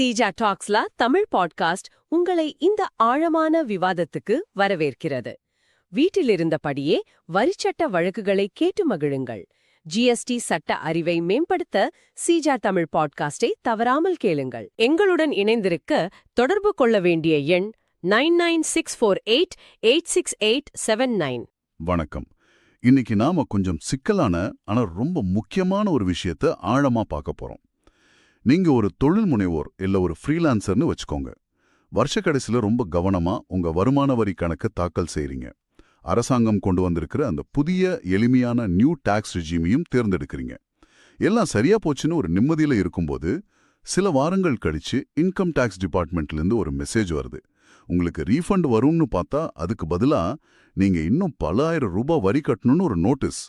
சீஜா டாக்ஸ்லா தமிழ் பாட்காஸ்ட் உங்களை இந்த ஆழமான விவாதத்துக்கு வரவேற்கிறது. வீட்டிலிருந்தபடியே வரிச்சட்ட வழக்குகளை கேட்டு மகிழுங்கள். ஜிஎஸ்டி சட்ட அறிவை மேம்படுத்த சீஜா தமிழ் பாட்காஸ்டை தவறாமல் கேளுங்கள். எங்களுடன் இணைந்திருக்க தொடர்பு கொள்ள வேண்டிய எண் nine nine six four eight eight six eight seven nine. வணக்கம். இன்னைக்கு நாம கொஞ்சம் சிக்கலான ஆனா ரொம்ப முக்கியமான ஒரு விஷயத்த ஆழமா பார்க்க போறோம். நீங்க ஒரு தொழில் முனைவோர் இல்ல ஒரு ஃப்ரீலான்சர்னு வச்சுக்கோங்க. வருஷ கடைசியில் ரொம்ப கவனமா உங்க வருமான வரி கணக்கு தாக்கல் செய்கிறீங்க அரசாங்கம் கொண்டு வந்திருக்கிற அந்த புதிய எளிமையான நியூ டேக்ஸ் ரிஜிமையும் தேர்ந்தெடுக்கிறீங்க. எல்லாம் சரியா போச்சுன்னு ஒரு நிம்மதியில இருக்கும்போது சில வாரங்கள் கழிச்சு இன்கம் டேக்ஸ் டிபார்ட்மெண்ட்ல இருந்து ஒரு மெசேஜ் வருது. உங்களுக்கு ரீஃபண்ட் வரும்னு பார்த்தா அதுக்கு பதிலா நீங்க இன்னும் பல ஆயிரம் ரூபாய் வரி கட்டணும்னு ஒரு நோட்டீஸ்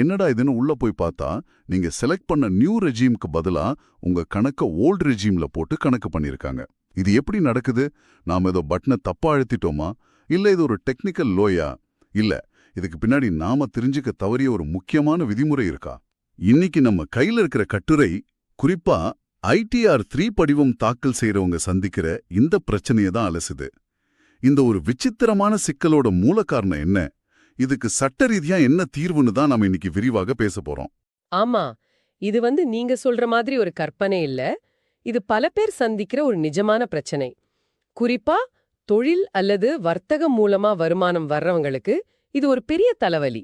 என்னடா இதுன்னு உள்ள போய் பார்த்தா நீங்க செலக்ட் பண்ண நியூ ரெஜீம்க்கு பதிலா உங்க கணக்க ஓல்டு ரெஜீம்ல போட்டு கணக்கு பண்ணிருக்காங்க. இது எப்படி நடக்குது? நாம ஏதோ பட்டனை தப்பா அழுத்திட்டோமா? இல்ல இது ஒரு டெக்னிக்கல் லோயா இல்ல இதுக்கு பின்னாடி நாம தெரிஞ்சுக்க தவறிய ஒரு முக்கியமான விதிமுறை இருக்கா? இன்னைக்கு நம்ம கையில் இருக்கிற கட்டுரை குறிப்பா ஐடிஆர் த்ரீ படிவம் தாக்கல் செய்யறவங்க சந்திக்கிற இந்த பிரச்சனையை தான் அலசுது. இந்த ஒரு விசித்திரமான சிக்கலோட மூல காரணம் என்ன? இதுக்கு சட்ட ரீதியா என்ன தீர்வுன்னு தான் நம்ம இன்னைக்கு விரிவாக பேச போறோம். ஆமா இது வந்து நீங்க சொல்ற மாதிரி ஒரு கற்பனை இல்ல. இது பல பேர் சந்திக்கிற ஒரு நிஜமான பிரச்சனை. குறிப்பா தொழில் அல்லது வர்த்தகம் மூலமா வருமானம் வர்றவங்களுக்கு இது ஒரு பெரிய தலைவலி.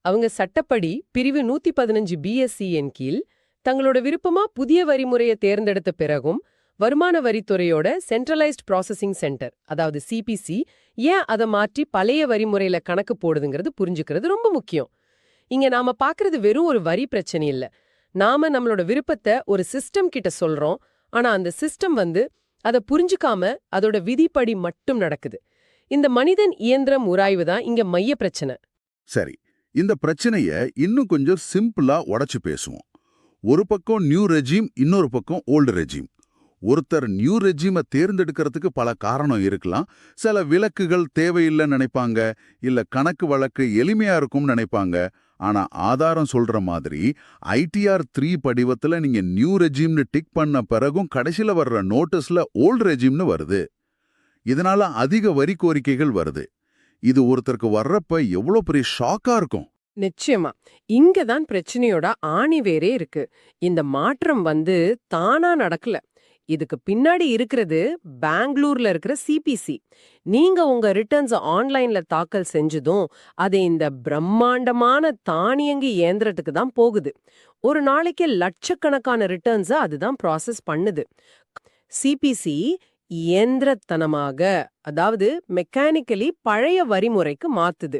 அவங்க சட்டப்படி பிரிவு நூத்தி பதினஞ்சு பிஎஸ்சியின் கீழ் தங்களோட விருப்பமா புதிய வரிமுறையை தேர்ந்தெடுத்த பிறகும் வருமான வரித்துறையோட சென்ட்ரலைஸ்ட் ப்ராசஸிங் சென்டர் அதாவது சிபிசி ஏன் அதை மாற்றி பழைய வரிமுறையில கணக்கு போடுதுங்கிறது புரிஞ்சுக்கிறது ரொம்ப முக்கியம். இங்க நாம பாக்குறது வெறும் ஒரு வரி பிரச்சனை இல்ல. நாம நம்மளோட விருப்பத்தை ஒரு சிஸ்டம் கிட்ட சொல்றோம். ஆனா அந்த சிஸ்டம் வந்து அதை புரிஞ்சுக்காம அதோட விதிப்படி மட்டும் நடக்குது. இந்த மனிதன் இயந்திரம் உராய்வு தான் இங்க மைய பிரச்சனை. சரி இந்த பிரச்சனைய இன்னும் கொஞ்சம் சிம்பிளா உடைச்சு பேசுவோம். ஒரு பக்கம் நியூ ரெஜிம் இன்னொரு பக்கம் ஓல்டு ரெஜிம் ஒருத்தர் நியூ ரெஜீமை தேர்ந்தெடுக்கிறதுக்கு பல காரணம் இருக்கலாம். சில விலக்குகள் தேவையில்லைன்னு நினைப்பாங்க. இல்ல கணக்கு வழக்கு எளிமையா இருக்கும்னு நினைப்பாங்க. ஆனா ஆதாரம் சொல்ற மாதிரி ஐடிஆர் த்ரீ படிவத்துல நீங்க நியூ ரெஜிம்னு டிக் பண்ண பிறகும் கடைசில வர்ற நோட்டீஸ்ல ஓல்டு ரெஜிம்னு வருது. இதனால அதிக வரி கோரிக்கைகள் வருது. இது ஒருத்தருக்கு வர்றப்ப எவ்வளோ பெரிய ஷாக்கா இருக்கும். நிச்சயமா. இங்க தான் பிரச்சனையோட ஆணி வேறே இருக்கு. இந்த மாற்றம் வந்து தானா நடக்கல. இதுக்கு பின்னாடி இருக்கிறது பெங்களூர்ல இருக்கிற சிபிசி நீங்க உங்க ரிட்டர்ன்ஸ் ஆன்லைன்ல தாக்கல் செஞ்சதும் அது இந்த பிரம்மாண்டமான தானியங்கி இயந்திரத்துக்கு தான் போகுது. ஒரு நாளைக்கு லட்சக்கணக்கான ரிட்டர்ன்ஸ அதுதான் ப்ராசஸ் பண்ணுது. சிபிசி இயந்திரத்தனமாக அதாவது மெக்கானிக்கலி பழைய வரிமுறைக்கு மாத்துது.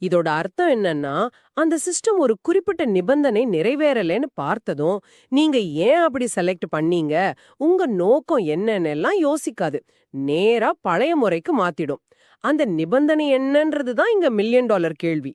இதோட அர்த்தம் என்னன்னா அந்த சிஸ்டம் ஒரு குறிப்பிட்ட நிபந்தனை நிறைவேறலைன்னு பார்த்ததும் நீங்க ஏன் அப்படி செலக்ட் பண்ணீங்க? உங்க நோக்கம் என்னன்னெல்லாம் யோசிக்காது. நேரா பழைய முறைக்கு மாத்திடும். அந்த நிபந்தனை என்னன்றது தான் இங்க மில்லியன் டாலர் கேள்வி.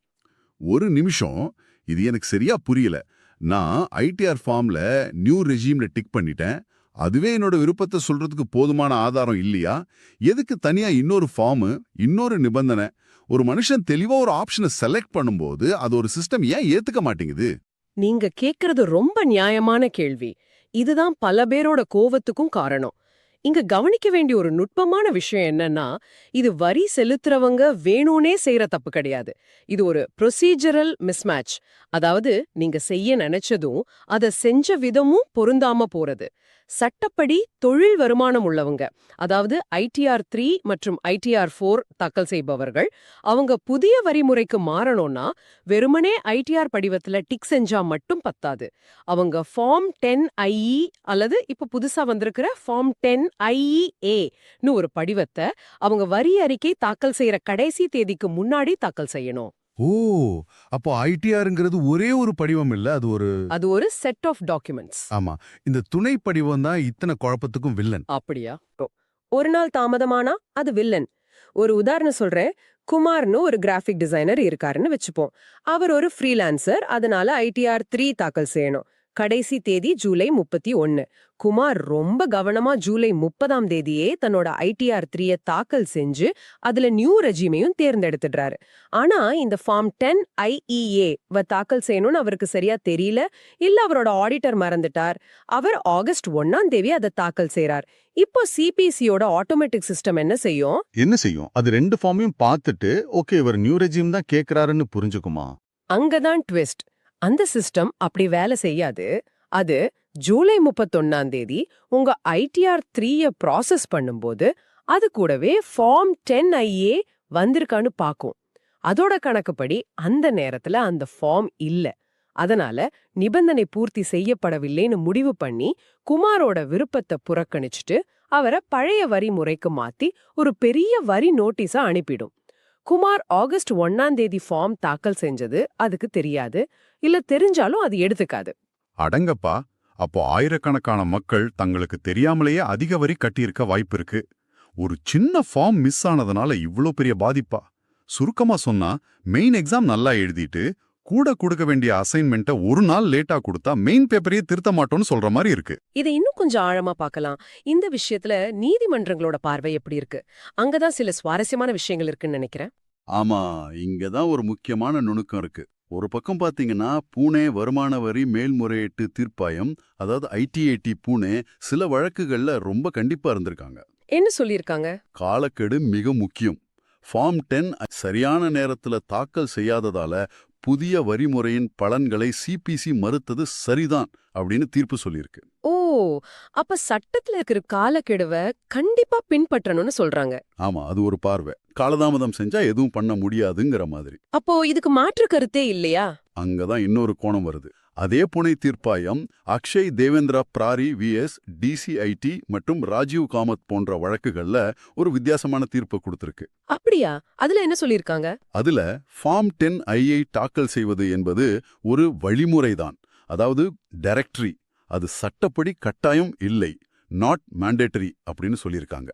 ஒரு நிமிஷம். இது எனக்கு சரியா புரியல. நான் ஐடிஆர் ஃபார்ம்ல நியூ ரெஜிம்ல டிக் பண்ணிட்டேன். அதுவே என்னோட விருப்பத்தை சொல்றதுக்கு போதுமான ஆதாரம் இல்லையா? எதுக்கு தனியா இன்னொரு ஃபார்மு இன்னொரு நிபந்தனை? ஒரு மனுஷன் தெளிவா ஒரு ஆப்ஷனை செலக்ட் பண்ணும்போது அது ஒரு சிஸ்டம் ஏன் ஏத்துக்க மாட்டேங்குது? நீங்க கேக்குறது ரொம்ப நியாயமான கேள்வி. இதுதான் பல பேரோட கோவத்துக்கும் காரணம். இங்க கவனிக்க வேண்டிய ஒரு நுட்பமான விஷயம் என்னன்னா இது வரி செலுத்துறவங்க வேணும்னே செய்யற தப்பு கிடையாது. இது ஒரு ப்ரொசீஜரல் மிஸ்மேட்ச் அதாவது நீங்க செய்ய நினைச்சதும் அத செஞ்ச விதமும் பொருந்தாம போறது. சட்டப்படி தொழில் வருமானம் உள்ளவங்க அதாவது ஐடிஆர் த்ரீ மற்றும் ஐடிஆர் ஃபோர் தாக்கல் செய்பவர்கள் அவங்க புதிய வரிமுறைக்கு மாறணும்னா வெறுமனே ஐடிஆர் படிவத்துல டிக் செஞ்சா மட்டும் பத்தாது. அவங்க ஃபார்ம் டென் ஐஇ அல்லது இப்ப புதுசா வந்திருக்கிற ஃபார்ம் டென் ஐஇஏன்னு ஒரு படிவத்தை அவங்க வரி அறிக்கை தாக்கல் செய்யற கடைசி தேதிக்கு முன்னாடி தாக்கல் செய்யணும். ஓ! அப்போ ஐடிஆருங்கிறது ஒரே ஒரு படிவம் இல்ல அது ஒரு அது ஒரு செட் ஆஃப் டாக்குமெண்ட்ஸ் ஆமா. இந்த துணை படிவம் தான் இத்தனை குழப்பத்துக்கும் வில்லன். அப்படியா? ஒரு நாள் தாமதமானா அது வில்லன். ஒரு உதாரணம் சொல்றேன். குமார்னு ஒரு கிராஃபிக் டிசைனர் இருக்காருன்னு வச்சுப்போம். அவர் ஒரு ஃப்ரீலான்சர் அதனால ஐடிஆர் த்ரீ தாக்கல் செய்யணும். கடைசி தேதி ஜூலை முப்பத்தி ஒன்னு. குமார் ரொம்ப கவனமா ஜூலை முப்பதாம் தேதியே தன்னோட ஐடிஆர் த்ரீய தாக்கல் செஞ்சு அதுல நியூ ரெஜிமையும் தேர்ந்தெடுத்துடுறாரு. ஆனா இந்த ஃபார்ம் டென் ஐஇஏ தாக்கல் செய்யணும்னு அவருக்கு சரியா தெரியல. இல்ல அவரோட ஆடிட்டர் மறந்துட்டார். அவர் ஆகஸ்ட் ஒன்னாம் தேதி அதை தாக்கல் செய்றார். இப்போ சிபிசியோட ஆட்டோமேட்டிக் சிஸ்டம் என்ன செய்யும்? என்ன செய்யும்? அது ரெண்டு ஃபார்மையும் பார்த்துட்டு ஓகே இவர் நியூ ரெஜிம் தான் கேக்குறாருன்னு புரிஞ்சுக்குமா? அங்கதான் ட்விஸ்ட். அந்த சிஸ்டம் அப்படி வேலை செய்யாது. அது ஜூலை முப்பத்தொன்னாம் தேதி உங்க ஐடிஆர் த்ரீய ப்ராசஸ் பண்ணும்போது அது கூடவே ஃபார்ம் டென் ஐஏ வந்திருக்கான்னு பார்க்கும் அதோட கணக்குப்படி அந்த நேரத்துல அந்த ஃபார்ம் இல்ல. அதனால நிபந்தனை பூர்த்தி செய்யப்படவில்லைன்னு முடிவு பண்ணி குமாரோட விருப்பத்தை புறக்கணிச்சுட்டு அவரை பழைய வரி முறைக்கு மாத்தி ஒரு பெரிய வரி நோட்டீஸா அனுப்பிடும். குமார் ஆகஸ்ட் ஒன்னாம் தேதி ஃபார்ம் தாக்கல் செஞ்சது அதுக்கு தெரியாது. இல்ல தெரிஞ்சாலும் அது எடுத்துக்காது. அடங்கப்பா. அப்போ ஆயிரக்கணக்கான மக்கள் தங்களுக்கு தெரியாமலேயே அதிக வரி கட்டியிருக்க வாய்ப்பு இருக்கு. ஒரு சின்ன ஃபார்ம் மிஸ் ஆனதுனால இவ்ளோ பெரிய பாதிப்பா. சுருக்கமா சொன்னா மெயின் எக்ஸாம் நல்லா எழுதிட்டு கூட கொடுக்க வேண்டிய அசைன்மெண்ட்டை ஒரு நாள் லேட்டா கொடுத்தா மெயின் பேப்பரையே திருத்த மாட்டோம்னு சொல்ற மாதிரி இருக்கு. இதை இன்னும் கொஞ்சம் ஆழமா பார்க்கலாம். இந்த விஷயத்துல நீதிமன்றங்களோட பார்வை எப்படி இருக்கு? அங்கதான் சில சுவாரஸ்யமான விஷயங்கள் இருக்குன்னு நினைக்கிறேன். ஆமா இங்க தான் ஒரு முக்கியமான நுணுக்கம் இருக்கு. ஒரு பக்கம் பாத்தீங்கன்னா பூனே வருமான வரி மேல்முறையீட்டு தீர்ப்பாயம் அதாவது ஐடிஐடி பூனே சில வழக்குகள்ல ரொம்ப கண்டிப்பா இருந்திருக்காங்க. என்ன சொல்லியிருக்காங்க? காலக்கெடு மிக முக்கியம். ஃபார்ம் டென் சரியான நேரத்துல தாக்கல் செய்யாததால புதிய வரிமுறையின் பலன்களை சிபிசி மறுத்தது சரிதான் அப்படின்னு தீர்ப்பு சொல்லியிருக்கு. ஓ அப்ப சட்டத்துல இருக்கிற காலக்கெடுவை கண்டிப்பா பின்பற்றணும்னு சொல்றாங்க. ஆமா அது ஒரு பார்வை. காலதாமதம் செஞ்சா எதுவும் பண்ண முடியாதுங்கிற மாதிரி. அப்போ இதுக்கு மாற்று கருத்தே இல்லையா? அங்கதான் இன்னொரு கோணம் வருது. அதே புனை தீர்ப்பாயம் அக்ஷய் தேவேந்திரா பிராரி விஎஸ் டிசிஐடி மற்றும் ராஜீவ் காமத் போன்ற வழக்குகள்ல ஒரு வித்தியாசமான தீர்ப்பு கொடுத்திருக்கு. அப்படியா? அதுல என்ன சொல்லியிருக்காங்க? அதுல ஃபார்ம் டென் ஐயை தாக்கல் செய்வது என்பது ஒரு வழிமுறைதான். அதாவது டைரக்டரி அது சட்டப்படி கட்டாயம் இல்லை நாட் மேண்டேட்டரி அப்படின்னு சொல்லியிருக்காங்க.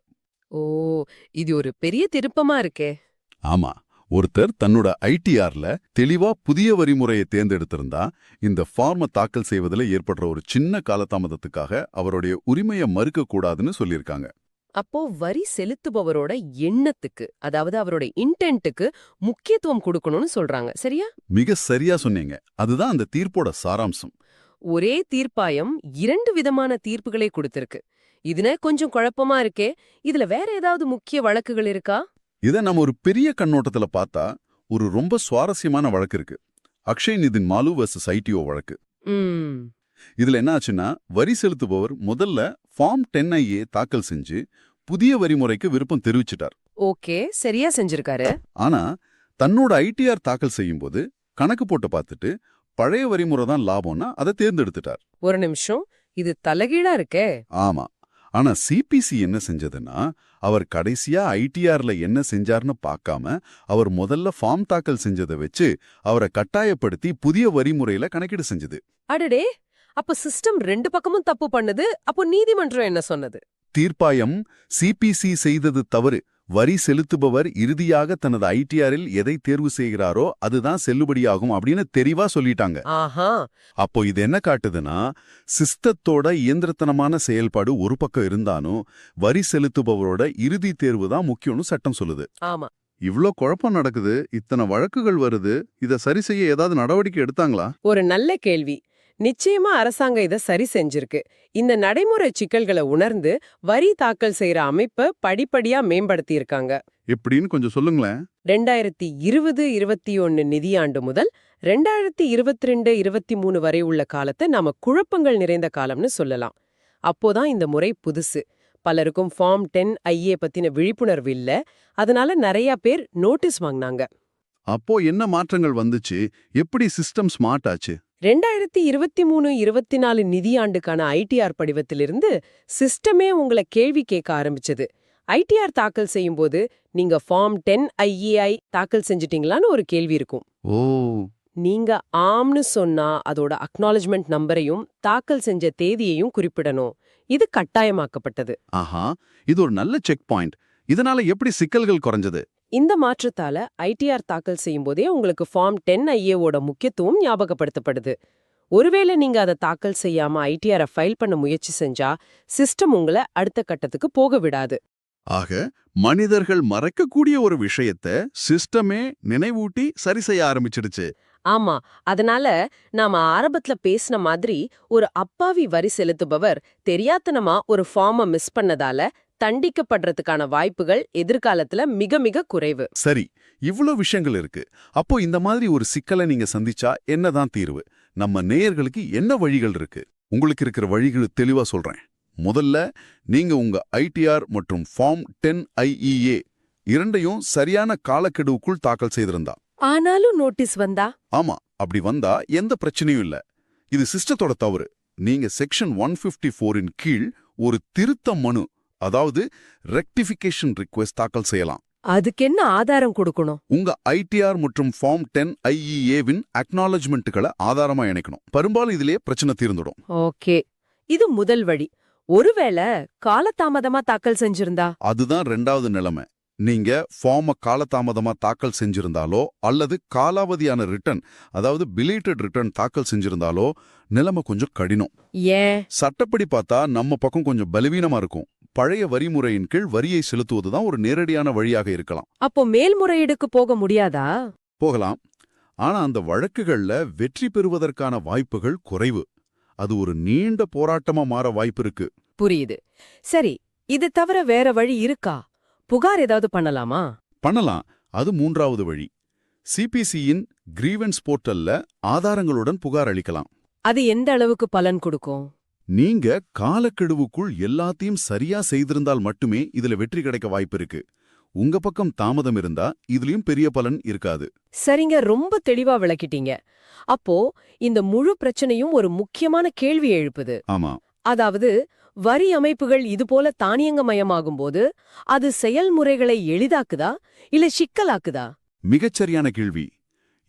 ஓ இது ஒரு பெரிய திருப்பமா இருக்கே. ஆமா. ஒருத்தர் தன்னோட ஐடிஆர்ல தெளிவா புதிய வரிமுறையை தேர்ந்தெடுத்திருந்தா இந்த ஃபார்மை தாக்கல் செய்வதில் ஏற்படுற ஒரு சின்ன காலதாமதத்துக்காக அவருடைய உரிமையை மறுக்க கூடாதுன்னு சொல்லியிருக்காங்க. அப்போ வரி செலுத்துபவரோட எண்ணத்துக்கு அதாவது அவரோட இன்டென்ட்டுக்கு முக்கியத்துவம் கொடுக்கணும்னு சொல்றாங்க. சரியா? மிக சரியா சொன்னீங்க. அதுதான் அந்த தீர்ப்போட சாராம்சம். ஒரே தீர்ப்பாயம் இரண்டு விதமான தீர்ப்புகளை கொடுத்திருக்கு. இதுன கொஞ்சம் குழப்பமா இருக்கே இதுல வேற ஏதாவது முக்கிய வழக்குகள் இருக்கா? இதை நம்ம ஒரு பெரிய கண்ணோட்டத்துல பார்த்தா ஒரு ரொம்ப சுவாரஸ்யமான வழக்கு இருக்கு. அக்ஷய் நிதின் மாலு வர்சஸ் ஐடிஓ வழக்கு. இதுல என்ன ஆச்சுன்னா வரி செலுத்துபவர் முதல்ல ஃபார்ம் டென் ஐஏ தாக்கல் செஞ்சு புதிய வரிமுறைக்கு விருப்பம் தெரிவிச்சிட்டார். ஓகே சரியா செஞ்சிருக்காரு. ஆனா தன்னோட ஐடிஆர் தாக்கல் செய்யும்போது கணக்கு போட்டு பார்த்துட்டு பழைய வரிமுறை தான் லாபம்னா அதை தேர்ந்தெடுத்துட்டார். ஒரு நிமிஷம் இது தலைகீழா இருக்கே. ஆமா. ஆனா சிபிசி என்ன செஞ்சதுன்னா அவர் கடைசியா ஐடிஆர்ல என்ன செஞ்சார்னு பார்க்காம அவர் முதல்ல ஃபார்ம் தாக்கல் செஞ்சதை வச்சு அவரை கட்டாயப்படுத்தி புதிய வரிமுறையில கணக்கீடு செஞ்சது. அடடே! அப்ப சிஸ்டம் ரெண்டு பக்கமும் தப்பு பண்ணுது அப்போ நீதிமன்றம் என்ன சொன்னது? தீர்ப்பாயம் சிபிசி செய்தது தவறு. வரி செலுத்துபவர் இறுதியாக தனது ஐடிஆரில் எதை தேர்வு செய்கிறாரோ அதுதான் செல்லுபடியாகும் அப்படின்னு தெளிவா சொல்லிட்டாங்க. அப்போ இது என்ன காட்டுதுன்னா சிஸ்டத்தோட இயந்திரத்தனமான செயல்பாடு ஒரு பக்கம் இருந்தாலும் வரி செலுத்துபவரோட இறுதி தேர்வு தான் முக்கியம்னு சட்டம் சொல்லுது. ஆமா. இவ்ளோ குழப்பம் நடக்குது இத்தனை வழக்குகள் வருது இத சரி செய்ய ஏதாவது நடவடிக்கை எடுத்தாங்களா? ஒரு நல்ல கேள்வி. நிச்சயமா அரசாங்கம் இத சரி செஞ்சிருக்கு. இந்த நடைமுறை சிக்கல்களை உணர்ந்து வரி தாக்கல் செய்யற அமைப்பை படிப்படியா மேம்படுத்தி இருக்காங்க எப்படின்னு கொஞ்சம் சொல்லுங்களேன். ரெண்டாயிரத்தி இருபது இருபத்தி ஒன்னு நிதியாண்டு முதல் ரெண்டாயிரத்தி இருபத்தி ரெண்டு இருபத்தி மூணு வரை உள்ள காலத்தை நாம குழப்பங்கள் நிறைந்த காலம்னு சொல்லலாம். அப்போதான் இந்த முறை புதுசு. பலருக்கும் ஃபார்ம் டென் ஐஏ பத்தின விழிப்புணர்வு இல்ல. அதனால நிறைய பேர் நோட்டீஸ் வாங்கினாங்க. அப்போ என்ன மாற்றங்கள் வந்துச்சு? எப்படி சிஸ்டம் ஸ்மார்ட் ஆச்சு? ரெண்டாயிரத்தி இருபத்தி மூணு இருபத்தி நாலு நிதியாண்டுக்கான ஐடிஆர் படிவத்திலிருந்து சிஸ்டமே உங்களை கேள்வி கேட்க ஆரம்பிச்சது. ஐடிஆர் தாக்கல் செய்யும்போது நீங்க ஃபார்ம் டென் ஐஏஐ தாக்கல் செஞ்சிட்டீங்களான்னு ஒரு கேள்வி இருக்கும். ஓ. நீங்க ஆம்னு சொன்னா அதோட அக்னாலஜ்மெண்ட் நம்பரையும் தாக்கல் செஞ்ச தேதியையும் குறிப்பிடணும். இது கட்டாயமாக்கப்பட்டது. ஆஹா. இது ஒரு நல்ல செக் பாயிண்ட். இதனால எப்படி சிக்கல்கள் குறைஞ்சது? இந்த மாற்றத்தால ஐடிஆர் தாக்கல் செய்யும்போதே உங்களுக்கு ஃபார்ம் டென் ஐஏவோட முக்கியத்துவம் ஞாபகப்படுத்தப்படுது. ஒருவேளை நீங்க அதை தாக்கல் செய்யாம ஐடிஆர ஃபைல் பண்ண முயற்சி செஞ்சா சிஸ்டம் உங்களை அடுத்த கட்டத்துக்கு போக விடாது. ஆக மனிதர்கள் மறக்கக்கூடிய ஒரு விஷயத்த சிஸ்டமே நினைவூட்டி சரி செய்ய ஆரம்பிச்சிடுச்சு. ஆமா அதனால நாம ஆரம்பத்துல பேசின மாதிரி ஒரு அப்பாவி வரி செலுத்துபவர் தெரியாத்தனமா ஒரு ஃபார்ம மிஸ் பண்ணதால தண்டிக்கப்படுறதுக்கான வாய்ப்புகள் எதிர்காலத்துல மிக மிக குறைவு. சரி இவ்ளோ விஷயங்கள் இருக்கு. அப்போ இந்த மாதிரி ஒரு சிக்கலை நீங்க சந்திச்சா என்னதான் தீர்வு? நம்ம நேயர்களுக்கு என்ன வழிகள் இருக்கு? உங்களுக்கு இருக்கிற வழிகள் தெளிவா சொல்றேன். முதல்ல நீங்க உங்க ஐடிஆர் மற்றும் ஃபார்ம் டென் ஐஇஏ இரண்டையும் சரியான காலக்கெடுவுக்குள் தாக்கல் செய்திருந்தா. ஆனாலும் நோட்டீஸ் வந்தா? ஆமா அப்படி வந்தா எந்த பிரச்சனையும் இல்ல. இது சிஸ்டத்தோட தவறு. நீங்க செக்ஷன் ஒன் பிப்டி ஃபோரின் கீழ் ஒரு திருத்த மனு அதாவது ரெக்டிஃபிகேஷன் ரிக்வெஸ்ட் தாக்கல் செய்யலாம். அதுக்கு என்ன ஆதாரம் கொடுக்கணும்? உங்க ஐடிஆர் மற்றும் ஃபார்ம் டென் ஐஇஏவின் அக்னாலஜ்மெண்ட்டுகளை ஆதாரமா இணைக்கணும். பெரும்பாலும் இதிலே பிரச்சனை தீர்ந்துடும். ஓகே. இது முதல் வழி. ஒருவேளை காலதாமதமா தாக்கல் செஞ்சிருந்தா? அதுதான் ரெண்டாவது நிலைமை. நீங்க ஃபார்ம காலதாமதமா தாக்கல் செஞ்சிருந்தாலோ அல்லது காலாவதியான ரிட்டர்ன் அதாவது பிலேட்டட் ரிட்டர்ன் தாக்கல் செஞ்சிருந்தாலோ நிலைமை கொஞ்சம் கடினம். ஏன்? சட்டப்படி பார்த்தா நம்ம பக்கம் கொஞ்சம் பலவீனமா இருக்கும். பழைய வரி முறையின் கீழ் வரியை செலுத்துவதுதான் ஒரு நேரடியான வழியாக இருக்கலாம். அப்போ மேல்முறையீடுக்கு போக முடியாதா? போகலாம். ஆனா அந்த வழக்குகள்ல வெற்றி பெறுவதற்கான வாய்ப்புகள் குறைவு. அது ஒரு நீண்ட போராட்டமா மாற வாய்ப்பு இருக்கு. புரியுது. சரி இது தவிர வேற வழி இருக்கா? புகார் ஏதாவது பண்ணலாமா? பண்ணலாம். அது மூன்றாவது வழி. சிபிசியின் கிரீவன்ஸ் போர்ட்டல்ல ஆதாரங்களுடன் புகார் அளிக்கலாம். அது எந்த அளவுக்கு பலன் கொடுக்கும்? நீங்க காலக்கெடுவுக்குள் எல்லாத்தையும் சரியா செய்திருந்தால் மட்டுமே இதுல வெற்றி கிடைக்க வாய்ப்பு இருக்கு. உங்க பக்கம் தாமதம் இருந்தா இதுலயும் பெரிய பலன் இருக்காது. சரிங்க ரொம்ப தெளிவா விளக்கிட்டீங்க. அப்போ இந்த முழு பிரச்சனையும் ஒரு முக்கியமான கேள்வி எழுப்புது. ஆமா. அதாவது வரி அமைப்புகள் இதுபோல தானியங்கமயமாகும்போது அது செயல்முறைகளை எளிதாக்குதா இல்ல சிக்கலாக்குதா? மிகச்சரியான கேள்வி.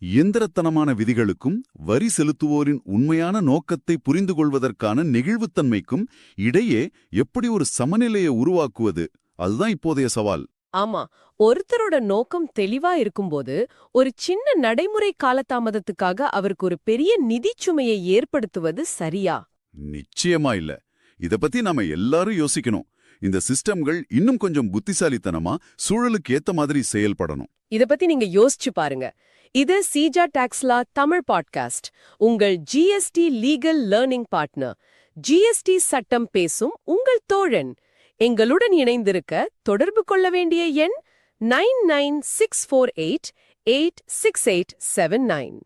இயந்திரத்தனமான விதிகளுக்கும் வரி செலுத்துவோரின் உண்மையான நோக்கத்தை புரிந்து கொள்வதற்கான நெகிழ்வுத்தன்மைக்கும் இடையே எப்படி ஒரு சமநிலையை உருவாக்குவது? அதுதான் இப்போதைய சவால். ஆமா ஒருத்தரோட நோக்கம் தெளிவா இருக்கும்போது ஒரு சின்ன நடைமுறை காலதாமதத்துக்காக அவருக்கு ஒரு பெரிய நிதிச் சுமையை ஏற்படுத்துவது சரியா? நிச்சயமா இல்ல. இத பத்தி நாம எல்லாரும் யோசிக்கணும். இந்த சிஸ்டம்கள் இன்னும் கொஞ்சம் புத்திசாலித்தனமா சூழலுக்கு ஏத்த மாதிரி செயல்படணும். இத பத்தி நீங்க யோசிச்சு பாருங்க. இது சீஜா டாக்ஸ்லா தமிழ் பாட்காஸ்ட். உங்கள் GST legal learning partner GST சட்டம் பேசும் உங்கள் தோழன். எங்களுடன் இணைந்திருக்க தொடர்பு கொள்ள வேண்டிய எண் nine nine six four eight eight six eight seven nine.